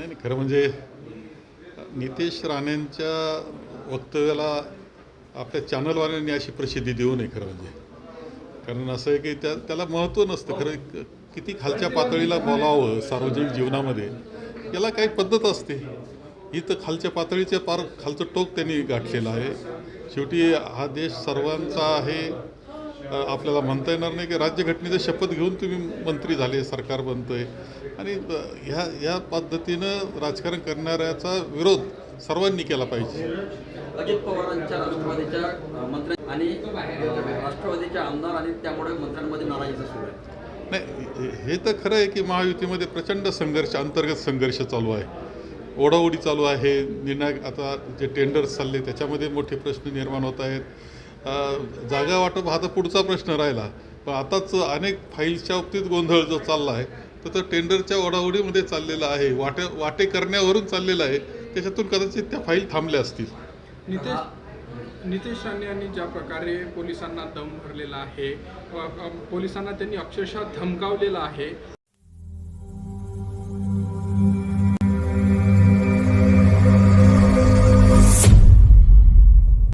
नाही नाही खरं म्हणजे नितेश राणेंच्या वक्तव्याला आपल्या चॅनलवाल्यांनी अशी प्रसिद्धी देऊ नये खरं म्हणजे. कारण असं आहे की त्या त्याला महत्त्व नसतं. खरं किती खालच्या पातळीला बोलावं सार्वजनिक जीवनामध्ये याला काही पद्धत असते. ही तर खालच्या पातळीचे पार खालचं टोक त्यांनी गाठलेलं आहे. शेवटी हा देश सर्वांचा आहे. आपल्याला म्हणता येणार नाही की राज्यघटनेचं शपथ घेऊन तुम्ही मंत्री झाले सरकार बनतोय. आणि ब- ह्या ह्या पद्धतीनं राजकारण करणाऱ्याचा विरोध सर्वांनी केला पाहिजे. अजित पवारांच्या राष्ट्रवादीच्या मंत्री आणि आमदार आणि त्यामुळे मंत्र्यांमध्ये नाराजीचा सुरू आहे. नाही हे- तर खरं आहे की महायुतीमध्ये प्रचंड संघर्ष अंतर्गत संघर्ष चालू आहे. ओढाओढी चालू आहे. निर्णायक आता जे टेंडर्स चालले त्याच्यामध्ये मोठे प्रश्न निर्माण होत आहेत. जागा वाटप हा तर पुढचा प्रश्न राहिला. पण आताच अनेक फाईल्सच्या बाबतीत गोंधळ जो चालला आहे तर तो टेंडरच्या ओढाओढीमध्ये चाललेला आहे वाटे वाटे करण्यावरून चाललेला आहे. त्याच्यातून कदाचित त्या फाईल थांबल्या असतील. नितेश नितेश राणे यांनी ज्या प्रकारे पोलिसांना दम भरलेला आहे पोलिसांना त्यांनी अक्षरशः धमकावलेला आहे.